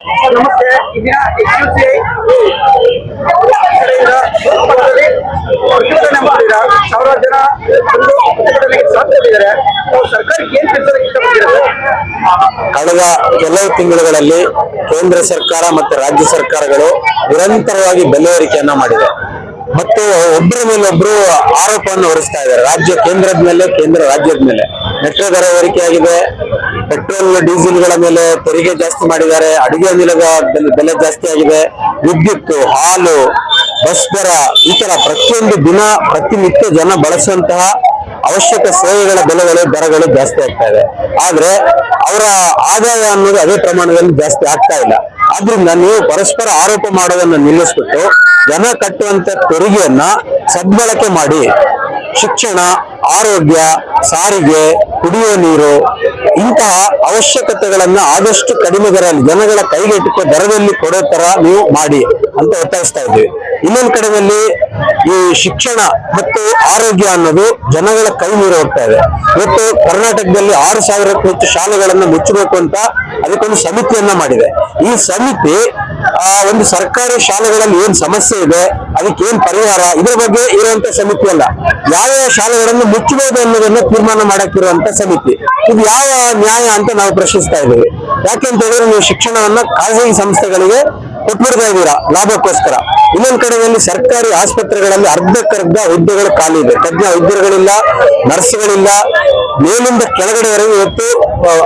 ನಮಸ್ತೆ ಮಾಡಿದ ಸಾವಿರಾರು ಜನ ಒಂದು ಸಾಧ್ಯವಿದ್ದಾರೆ ಸರ್ಕಾರಕ್ಕೆ ಏನ್ ತಿಳಿಸೋದಕ್ಕೆ ಕಳೆದ ಕೆಲವು ತಿಂಗಳುಗಳಲ್ಲಿ ಕೇಂದ್ರ ಸರ್ಕಾರ ಮತ್ತು ರಾಜ್ಯ ಸರ್ಕಾರಗಳು ನಿರಂತರವಾಗಿ ಬೆಲೆ ಏರಿಕೆಯನ್ನ ಮಾಡಿದೆ. ಮತ್ತು ಒಬ್ಬರ ಮೇಲೆ ಒಬ್ರು ಆರೋಪವನ್ನು ಹೊರಿಸ್ತಾ ಇದ್ದಾರೆ. ರಾಜ್ಯ ಕೇಂದ್ರದ ಮೇಲೆ, ಕೇಂದ್ರ ರಾಜ್ಯದ ಮೇಲೆ. ಮೆಟ್ರೋ ದರ ಏರಿಕೆಯಾಗಿದೆ ಪೆಟ್ರೋಲ್ ಡೀಸೆಲ್ಗಳ ಮೇಲೆ ತೆರಿಗೆ ಜಾಸ್ತಿ ಮಾಡಿದ್ದಾರೆ. ಅಡುಗೆ ಅನಿಲದ ಬೆಲೆ- ಬೆಲೆ ಜಾಸ್ತಿ ಆಗಿದೆ. ವಿದ್ಯುತ್, ಹಾಲು, ಬಸ್ ದರ ಈ ತರ ಪ್ರತಿಯೊಂದು ದಿನ ಪ್ರತಿನಿತ್ಯ ಜನ ಬಳಸುವಂತಹ ಅವಶ್ಯಕ ಸೇವೆಗಳ ಬೆಲೆಗಳು, ದರಗಳು ಜಾಸ್ತಿ ಆಗ್ತಾ ಇದೆ. ಆದ್ರೆ ಅವರ ಆದಾಯ ಅನ್ನೋದು ಅದೇ ಪ್ರಮಾಣದಲ್ಲಿ ಜಾಸ್ತಿ ಆಗ್ತಾ ಇಲ್ಲ. ಆದ್ರಿಂದ ನೀವು ಪರಸ್ಪರ ಆರೋಪ ಮಾಡೋದನ್ನು ನಿಲ್ಲಿಸ್ಬಿಟ್ಟು ಜನ ಕಟ್ಟುವಂತ ತೆರಿಗೆಯನ್ನ ಸದ್ಬಳಕೆ ಮಾಡಿ ಶಿಕ್ಷಣ, ಆರೋಗ್ಯ, ಸಾರಿಗೆ, ಕುಡಿಯುವ ನೀರು ಇಂತಹ ಅವಶ್ಯಕತೆಗಳನ್ನ ಆದಷ್ಟು ಕಡಿಮೆ ದರದಲ್ಲಿ ಜನಗಳ ಕೈಗೆಟುಕುವ ದರದಲ್ಲಿ ಕೊಡೋ ತರ ನೀವು ಮಾಡಿ ಅಂತ ಒತ್ತಾಯಿಸ್ತಾ ಇದ್ದೀವಿ ಇನ್ನೊಂದು ಕಡೆಯಲ್ಲಿ ಈ ಶಿಕ್ಷಣ ಮತ್ತು ಆರೋಗ್ಯ ಅನ್ನೋದು ಜನಗಳ ಕೈ ಮೀರಿ ಹೋಗ್ತಾ ಇದೆ. ಇವತ್ತು ಕರ್ನಾಟಕದಲ್ಲಿ ಆರು ಸಾವಿರಕ್ಕೂ ಹೆಚ್ಚು ಶಾಲೆಗಳನ್ನು ಮುಚ್ಚಬೇಕು ಅಂತ ಅದಕ್ಕೊಂದು ಸಮಿತಿಯನ್ನ ಮಾಡಿದೆ. ಈ ಸಮಿತಿ, ಆ, ಒಂದು ಸರ್ಕಾರಿ ಶಾಲೆಗಳಲ್ಲಿ ಏನ್ ಸಮಸ್ಯೆ ಇದೆ, ಅದಕ್ಕೆ ಏನ್ ಪರಿಹಾರ, ಇದ್ರ ಬಗ್ಗೆ ಇರುವಂತ ಸಮಿತಿ ಅಲ್ಲ. ಯಾವ ಶಾಲೆಗಳನ್ನು ಮುಚ್ಚಬಹುದು ಅನ್ನೋದನ್ನ ತೀರ್ಮಾನ ಮಾಡಕ್ಕಿರುವಂತ ಸಮಿತಿ. ಇದು ಯಾವ ನ್ಯಾಯ ಅಂತ ನಾವು ಪ್ರಶ್ನಿಸ್ತಾ ಇದ್ದೀವಿ. ಯಾಕೆಂತ ಹೇಳಿದ್ರೆ ನೀವು ಶಿಕ್ಷಣವನ್ನ ಖಾಸಗಿ ಸಂಸ್ಥೆಗಳಿಗೆ ಕೊಟ್ಬಿಡ್ತಾ ಇದ್ದೀರಾ, ಲಾಭಕ್ಕೋಸ್ಕರ. ಇನ್ನೊಂದ್ ಕಡೆಯಲ್ಲಿ ಸರ್ಕಾರಿ ಆಸ್ಪತ್ರೆಗಳಲ್ಲಿ ಅರ್ಧಕ್ಕರ್ಧ ಹುದ್ದೆಗಳು ಖಾಲಿ ಇದೆ. ತಜ್ಞ ವೈದ್ಯರುಗಳಿಲ್ಲ ನರ್ಸ್ಗಳಿಲ್ಲ, ಮೇಲಿಂದ ಕೆಳಗಡೆವರೆಗೂ ಇವತ್ತು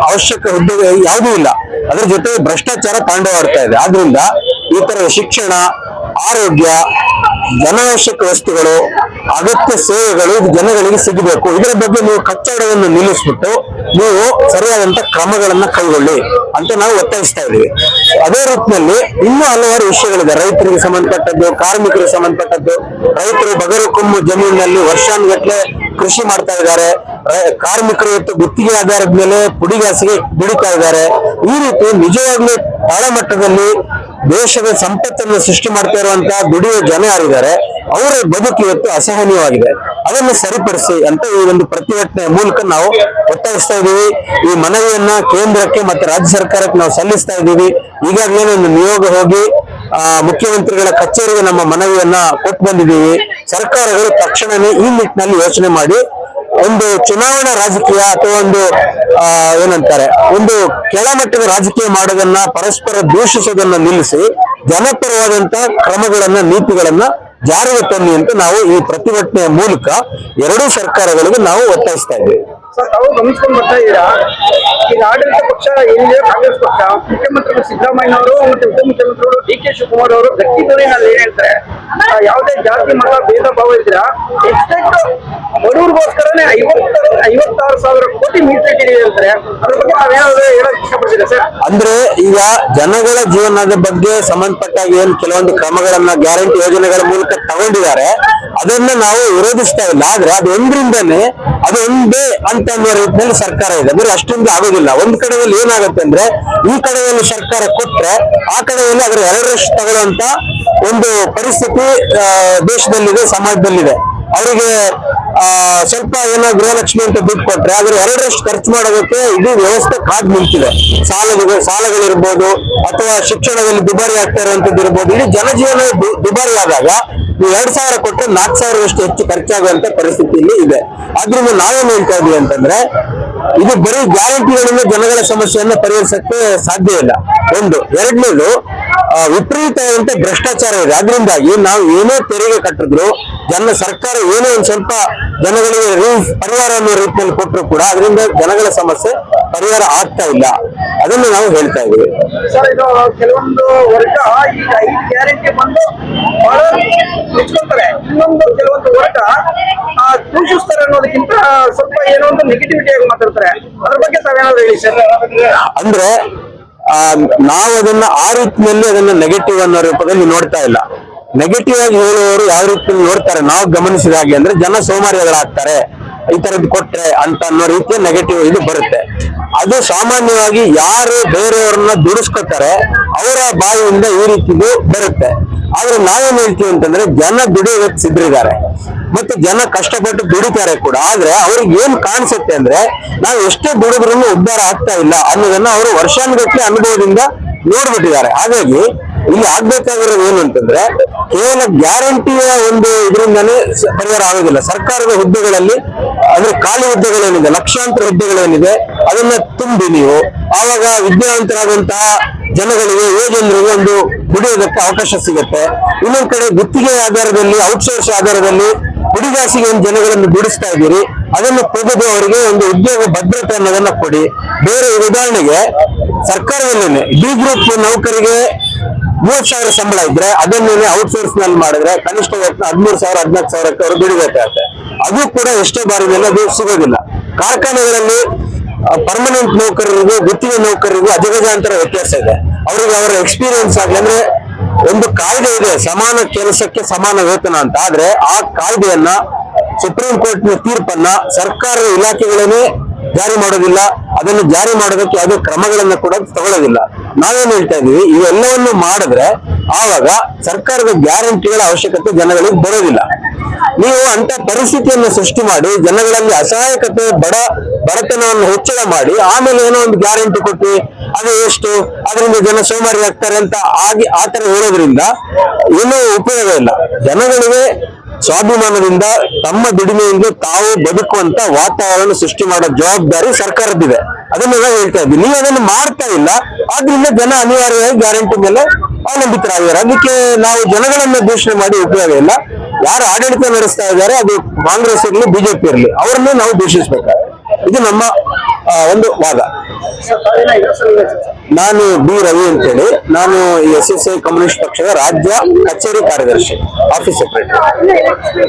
ಅವಶ್ಯಕ ಹುದ್ದೆ ಯಾವುದೂ ಇಲ್ಲ. ಅದರ ಜೊತೆ ಭ್ರಷ್ಟಾಚಾರ ತಾಂಡವಾಡ್ತಾ ಇದೆ. ಆದ್ರಿಂದ ಈ ತರದ ಶಿಕ್ಷಣ, ಆರೋಗ್ಯ, ಜನಾವಶ್ಯಕ ವಸ್ತುಗಳು, ಅಗತ್ಯ ಸೇವೆಗಳು ಜನಗಳಿಗೆ ಸಿಗಬೇಕು. ಇದರ ಬಗ್ಗೆ ನೀವು ಕಚ್ಚಡವನ್ನು ನಿಲ್ಲಿಸ್ಬಿಟ್ಟು ನೀವು ಸರಿಯಾದಂತ ಕ್ರಮಗಳನ್ನ ಕೈಗೊಳ್ಳಿ ಅಂತ ನಾವು ಒತ್ತಾಯಿಸ್ತಾ ಇದ್ದೀವಿ. ಅದೇ ರೀತಿಯಲ್ಲಿ ಇನ್ನೂ ಹಲವಾರು ವಿಷಯಗಳಿದೆ. ರೈತರಿಗೆ ಸಂಬಂಧಪಟ್ಟದ್ದು, ಕಾರ್ಮಿಕರಿಗೆ ಸಂಬಂಧಪಟ್ಟದ್ದು, ರೈತರು ಬಗರುಕುಮ್ಮು ಜಮೀನಿನಲ್ಲಿ ವರ್ಷಾನುಗಟ್ಲೆ ಕೃಷಿ ಮಾಡ್ತಾ ಇದ್ದಾರೆ. ಕಾರ್ಮಿಕರು ಇವತ್ತು ಗುತ್ತಿಗೆ ಆಧಾರದ ಮೇಲೆ ಪುಡಿಗಾಸಿಗೆ ದುಡಿತಾ ಇದ್ದಾರೆ. ಈ ರೀತಿ ನಿಜವಾಗ್ಲೂ ತಳಮಟ್ಟದಲ್ಲಿ ದೇಶದ ಸಂಪತ್ತನ್ನು ಸೃಷ್ಟಿ ಮಾಡ್ತಾ ಇರುವಂತಹ ದುಡಿಯುವ ಜನ ಯಾರಿದ್ದಾರೆ ಅವರ ಬದುಕು ಇವತ್ತು ಅಸಹನೀಯವಾಗಿದೆ. ಅದನ್ನು ಸರಿಪಡಿಸಿ ಅಂತ ಈ ಒಂದು ಪ್ರತಿಭಟನೆ ಮೂಲಕ ನಾವು ಒತ್ತಾಯಿಸ್ತಾ ಇದ್ದೀವಿ. ಈ ಮನವಿಯನ್ನ ಕೇಂದ್ರಕ್ಕೆ ಮತ್ತೆ ರಾಜ್ಯ ಸರ್ಕಾರಕ್ಕೆ ನಾವು ಸಲ್ಲಿಸ್ತಾ ಇದ್ದೀವಿ. ಈಗಾಗಲೇ ಒಂದು ನಿಯೋಗ ಹೋಗಿ ಆ ಮುಖ್ಯಮಂತ್ರಿಗಳ ಕಚೇರಿಗೆ ನಮ್ಮ ಮನವಿಯನ್ನ ಕೊಟ್ಟು ಬಂದಿದ್ದೀವಿ. ಸರ್ಕಾರಗಳು ತಕ್ಷಣವೇ ಈ ನಿಟ್ಟಿನಲ್ಲಿ ಯೋಚನೆ ಮಾಡಿ ಒಂದು ಚುನಾವಣಾ ರಾಜಕೀಯ ಅಥವಾ ಒಂದು ಆ, ಏನಂತಾರೆ ಒಂದು ಕೆಳಮಟ್ಟದ ರಾಜಕೀಯ ಮಾಡೋದನ್ನ ಪರಸ್ಪರ ದೂಷಿಸೋದನ್ನ ನಿಲ್ಲಿಸಿ ಜನಪರವಾದಂತ ಕ್ರಮಗಳನ್ನ ನೀತಿಗಳನ್ನ ಜಾರಿಗೆ ತನ್ನಿ ಅಂತ ನಾವು ಈ ಪ್ರತಿಭಟನೆಯ ಮೂಲಕ ಎರಡೂ ಸರ್ಕಾರಗಳಿಗೆ ನಾವು ಒತ್ತಾಯಿಸ್ತಾ ಇದ್ದೇವೆ. ಬರ್ತಾ ಈಗ ಆಡಳಿತ ಪಕ್ಷ ಏನಿದೆ ಕಾಂಗ್ರೆಸ್ ಪಕ್ಷ ಮುಖ್ಯಮಂತ್ರಿಗಳು ಸಿದ್ದರಾಮಯ್ಯ ಅವರು ಮತ್ತೆ ಉಪಮುಖ್ಯಮಂತ್ರಿಗಳು ಡಿ ಕೆ ಶಿವಕುಮಾರ್ ಅವರು ಗಟ್ಟಿ ಧ್ವನಿನಲ್ಲಿ ಏನ್ ಹೇಳ್ತಾರೆ? ಯಾವುದೇ ಜಾತಿ, ಮತ, ಭೇದ, ಭಾವ ಇದ್ರ ಎಕ್ಸ್ಪೆಕ್ಟ್ ಬಡವರಿಗೋಸ್ಕರನೇ ಐವತ್ತ, ಐವತ್ತಾರು ಸಾವಿರ ಅದ್ರ ಈಗ ಜನಗಳ ಜೀವನದ ಬಗ್ಗೆ ಸಂಬಂಧಪಟ್ಟಾಗ ಏನ್ ಕೆಲವೊಂದು ಕ್ರಮಗಳನ್ನ ಗ್ಯಾರಂಟಿ ಯೋಜನೆಗಳ ಮೂಲಕ ತಗೊಂಡಿದ್ದಾರೆ. ಅದನ್ನ ನಾವು ವಿರೋಧಿಸ್ತಾ ಇಲ್ಲ. ಆದ್ರೆ ಅದು ಒಂದೇ ಅಂತ ಅನ್ನೋ ರೀತಿಯಲ್ಲಿ ಸರ್ಕಾರ ಇದೆ. ಅಂದ್ರೆ ಅಷ್ಟೊಂದು ಆಗೋದಿಲ್ಲ. ಒಂದ್ ಕಡೆಯಲ್ಲಿ ಏನಾಗುತ್ತೆ ಅಂದ್ರೆ ಈ ಕಡೆಯಲ್ಲಿ ಸರ್ಕಾರ ಕೊಟ್ರೆ ಆ ಕಡೆಯಲ್ಲಿ ಅದರ ಎರಡರಷ್ಟು ತಗೊಳ್ಳುವಂತ ಒಂದು ಪರಿಸ್ಥಿತಿ ದೇಶದಲ್ಲಿದೆ, ಸಮಾಜದಲ್ಲಿದೆ. ಅವರಿಗೆ ಸ್ವಲ್ಪ ಏನೋ ಗೃಹಲಕ್ಷ್ಮಿ ಅಂತ ದುಡ್ಡು ಕೊಟ್ರೆ, ಆದ್ರೆ ಎರಡರಷ್ಟು ಖರ್ಚು ಮಾಡೋದಕ್ಕೆ ಇದು ವ್ಯವಸ್ಥೆ ಕಾದ್ ನಿಂತಿದೆ. ಸಾಲಗಳು, ಸಾಲಗಳಿರ್ಬೋದು, ಅಥವಾ ಶಿಕ್ಷಣದಲ್ಲಿ ದುಬಾರಿ ಆಗ್ತಾ ಇರುವಂತದ್ದು ಇರ್ಬೋದು. ಇಡೀ ಜನಜೀವನ ದುಬಾರಿ ಆದಾಗ ನೀವು ಎರಡ್ ಸಾವಿರ ಕೊಟ್ಟರೆ ನಾಲ್ಕು ಸಾವಿರದಷ್ಟು ಹೆಚ್ಚು ಖರ್ಚಾಗುವಂತ ಪರಿಸ್ಥಿತಿಯಲ್ಲಿ ಇದೆ. ಆದ್ರಿಂದ ನಾವೇನ್ ಹೇಳ್ತಾ ಇದೀವಿ ಅಂತಂದ್ರೆ ಇದು ಬರೀ ಗ್ಯಾರಂಟಿಗಳಿಂದ ಜನಗಳ ಸಮಸ್ಯೆಯನ್ನ ಪರಿಹರಿಸಕ್ಕೆ ಸಾಧ್ಯ ಇಲ್ಲ. ಒಂದು. ಎರಡನೇದು ವಿಪರೀತ ಅಂತ ಭ್ರಷ್ಟಾಚಾರ ಇದೆ. ಅದರಿಂದಾಗಿ ನಾವು ಏನೇ ತೆರಿಗೆ ಕಟ್ಟಿದ್ರು, ಜನ ಸರ್ಕಾರ ಏನೋ ಒಂದ್ ಸ್ವಲ್ಪ ಜನಗಳಿಗೆ ಪರಿಹಾರ ಅನ್ನೋ ರೀತಿಯಲ್ಲಿ ಕೊಟ್ಟರು ಕೂಡ ಅದರಿಂದ ಜನಗಳ ಸಮಸ್ಯೆ ಪರಿಹಾರ ಆಗ್ತಾ ಇಲ್ಲ. ಅದನ್ನು ನಾವು ಹೇಳ್ತಾ ಇದ್ದೀವಿ. ಸರ್ ಇದು ಕೆಲವೊಂದು ವರ್ಗ ಈಗ ಐದು ಗ್ಯಾರಂಟಿ ಬಂದು ಬಹಳ ಇನ್ನೊಂದು ಕೆಲವೊಂದು ವರ್ಗ ಆ, ದೂಷಿಸ್ತಾರೆ ಅನ್ನೋದಕ್ಕಿಂತ ಸ್ವಲ್ಪ ಏನೋ ಒಂದು ನೆಗೆಟಿವಿಟಿ ಆಗಿ ಮಾತಾಡ್ತಾರೆ. ಅದ್ರ ಬಗ್ಗೆ ತಾವೇನಾದ್ರು ಹೇಳಿ ಸರ್? ಅಂದ್ರೆ ನಾವು ಅದನ್ನ ಆ ರೀತಿಯಲ್ಲಿ ಅದನ್ನ ನೆಗೆಟಿವ್ ಅನ್ನೋ ರೂಪದಲ್ಲಿ ನೋಡ್ತಾ ಇಲ್ಲ. ನೆಗೆಟಿವ್ ಆಗಿ ಹೇಳುವವರು ಯಾವ ರೀತಿ ನೋಡ್ತಾರೆ? ನಾವು ಗಮನಿಸಿದ ಹಾಗೆ ಅಂದ್ರೆ ಜನ ಸೋಮಾರಿಗಳಾಗ್ತಾರೆ. ಈ ತರದ್ ಕೊಟ್ರೆ ಅಂತ ಅನ್ನೋ ರೀತಿಯ ನೆಗೆಟಿವ್ ಇದು ಬರುತ್ತೆ. ಅದು ಸಾಮಾನ್ಯವಾಗಿ ಯಾರು ಬೇರೆಯವ್ರನ್ನ ದುಡಿಸ್ಕೊತಾರೆ ಅವರ ಬಾಯಿಯಿಂದ ಈ ರೀತಿಗೆ ಬರುತ್ತೆ. ಆದ್ರೆ ನಾವೇನ್ ಹೇಳ್ತೀವಿ ಅಂತಂದ್ರೆ, ಜನ ದುಡಿಯೋದಕ್ಕೆ ಸಿದ್ಧರಿದ್ದಾರೆ. ಮತ್ತೆ ಜನ ಕಷ್ಟಪಟ್ಟು ದುಡಿತಾರೆ ಕೂಡ. ಆದ್ರೆ ಅವ್ರಿಗೆ ಏನ್ ಕಾಣಿಸುತ್ತೆ ಅಂದ್ರೆ, ನಾವು ಎಷ್ಟೇ ದುಡಿದ್ರು ಉದ್ಧಾರ ಆಗ್ತಾ ಇಲ್ಲ ಅನ್ನೋದನ್ನ ಅವರು ವರ್ಷಾನುಗಟ್ಟಲೆ ಅನುಭವದಿಂದ ನೋಡ್ಬಿಟ್ಟಿದ್ದಾರೆ. ಹಾಗಾಗಿ ಇಲ್ಲಿ ಆಗ್ಬೇಕಾಗಿರೋದು ಏನು ಅಂತಂದ್ರೆ, ಕೇವಲ ಗ್ಯಾರಂಟಿಯ ಒಂದು ಇದರಿಂದಾನೇ ಪರಿಹಾರ ಆಗೋದಿಲ್ಲ. ಸರ್ಕಾರದ ಹುದ್ದೆಗಳಲ್ಲಿ, ಅಂದ್ರೆ ಖಾಲಿ ಹುದ್ದೆಗಳೇನಿದೆ, ಲಕ್ಷಾಂತರ ಹುದ್ದೆಗಳೇನಿದೆ, ಅದನ್ನ ತುಂಬಿ ನೀವು, ಆವಾಗ ವಿದ್ಯಾವಂತರಾದಂತಹ ಜನಗಳಿಗೆ ಯುವಜನರಿಗೆ ಒಂದು ದುಡಿಯೋದಕ್ಕೆ ಅವಕಾಶ ಸಿಗುತ್ತೆ. ಇನ್ನೊಂದ್ ಕಡೆ ಗುತ್ತಿಗೆ ಆಧಾರದಲ್ಲಿ ಔಟ್ಸೋರ್ಸ್ ಆಧಾರದಲ್ಲಿ ಹುಡುಗಾಸಿಗೆ ಒಂದು ಜನಗಳನ್ನು ದುಡಿಸ್ತಾ ಇದ್ದೀರಿ. ಅದನ್ನು ತೆಗೆದು ಅವರಿಗೆ ಒಂದು ಉದ್ಯೋಗ ಭದ್ರತೆ ಅನ್ನೋದನ್ನ ಕೊಡಿ. ಬೇರೆ ಉದಾಹರಣೆಗೆ ಸರ್ಕಾರದಲ್ಲೇನೆ ಡಿ ಗ್ರೂಪ್ ನೌಕರಿಗೆ ಮೂವತ್ ಸಾವಿರ ಸಂಬಳ ಇದ್ರೆ ಅದನ್ನೇನೆ ಔಟ್ಸೋರ್ಸ್ನಲ್ಲಿ ಮಾಡಿದ್ರೆ ಕನಿಷ್ಠ ಹದಿಮೂರು ಸಾವಿರ, ಹದಿನಾಲ್ಕು ಸಾವಿರಕ್ಕೆ ಅವರು ದುಡಿಬೇಕಾಗತ್ತೆ. ಅದು ಕೂಡ ಎಷ್ಟೇ ಬಾರಿ ಮೇಲೆ ಅದು ಸಿಗೋದಿಲ್ಲ. ಕಾರ್ಖಾನೆಗಳಲ್ಲಿ ಪರ್ಮನೆಂಟ್ ನೌಕರರಿಗೂ, ಗುತ್ತಿಗೆ ನೌಕರರಿಗೂ ಅಜಗಜಾಂತರ ವ್ಯತ್ಯಾಸ ಇದೆ. ಅವರಿಗೆ ಅವರ ಎಕ್ಸ್ಪೀರಿಯನ್ಸ್ ಆಗಲಿ ಅಂದ್ರೆ ಒಂದು ಕಾಯ್ದೆ ಇದೆ, ಸಮಾನ ಕೆಲಸಕ್ಕೆ ಸಮಾನ ವೇತನ ಅಂತ. ಆದ್ರೆ ಆ ಕಾಯ್ದೆಯನ್ನ ಸುಪ್ರೀಂ ಕೋರ್ಟ್ನ ತೀರ್ಪನ್ನ ಸರ್ಕಾರದ ಇಲಾಖೆಗಳನ್ನೇ ಜಾರಿ ಮಾಡೋದಿಲ್ಲ. ಅದನ್ನು ಜಾರಿ ಮಾಡೋದಕ್ಕೆ ಯಾವುದೇ ಕ್ರಮಗಳನ್ನ ಕೂಡ ತಗೊಳ್ಳೋದಿಲ್ಲ ನಾವೇನ್ ಹೇಳ್ತಾ ಇದೀವಿ ಇವೆಲ್ಲವನ್ನು ಮಾಡಿದ್ರೆ ಆವಾಗ ಸರ್ಕಾರದ ಗ್ಯಾರಂಟಿಗಳ ಅವಶ್ಯಕತೆ ಜನಗಳಿಗೆ ಬರೋದಿಲ್ಲ. ನೀವು ಅಂತ ಪರಿಸ್ಥಿತಿಯನ್ನು ಸೃಷ್ಟಿ ಮಾಡಿ, ಜನಗಳಲ್ಲಿ ಅಸಹಾಯಕತೆ, ಬಡ, ಬಡತನವನ್ನು ಹೆಚ್ಚಳ ಮಾಡಿ, ಆಮೇಲೆ ಏನೋ ಒಂದು ಗ್ಯಾರಂಟಿ ಕೊಟ್ಟು ಅದು ಎಷ್ಟು, ಅದರಿಂದ ಜನ ಸೋಮಾರಿ ಆಗ್ತಾರೆ ಅಂತ ಆಗಿ ಆತರ ತರ ಹೇಳೋದ್ರಿಂದ ಏನೂ ಉಪಯೋಗ ಇಲ್ಲ. ಜನಗಳಿಗೆ ಸ್ವಾಭಿಮಾನದಿಂದ ತಮ್ಮ ದುಡಿಮೆಯಿಂದ ತಾವು ಬದುಕುವಂತ ವಾತಾವರಣ ಸೃಷ್ಟಿ ಮಾಡೋ ಜವಾಬ್ದಾರಿ ಸರ್ಕಾರದಿದೆ ಅದನ್ನ ನಾವು ಹೇಳ್ತಾ ಇದ್ವಿ ನೀವು ಅದನ್ನು ಮಾಡ್ತಾ ಇಲ್ಲ, ಆದ್ರಿಂದ ಜನ ಅನಿವಾರ್ಯವಾಗಿ ಗ್ಯಾರಂಟಿ ಮೇಲೆ ಅವಲಂಬಿತರಾಗಿದ್ದಾರೆ. ಅದಕ್ಕೆ ನಾವು ಜನಗಳನ್ನ ದೂಷಣೆ ಮಾಡಿ ಉಪಯೋಗ ಇಲ್ಲ. ಯಾರು ಆಡಳಿತ ನಡೆಸ್ತಾ ಇದ್ದಾರೆ, ಅದು ಕಾಂಗ್ರೆಸ್ ಇರಲಿ, ಬಿಜೆಪಿ ಇರಲಿ, ಅವರನ್ನೇ ನಾವು ದೂಷಿಸಬೇಕಾಗುತ್ತೆ ಇದು ನಮ್ಮ ಒಂದು ವಾದ. ನಾನು ಬಿ ರವಿ ಅಂತೇಳಿ. ನಾನು ಎಸ್ ಎಸ್ ಐ ಕಮ್ಯುನಿಸ್ಟ್ ಪಕ್ಷದ ರಾಜ್ಯ ಕಚೇರಿ ಕಾರ್ಯದರ್ಶಿ ಆಫೀಸ್ ಸೆಕ್ರೆಟರಿ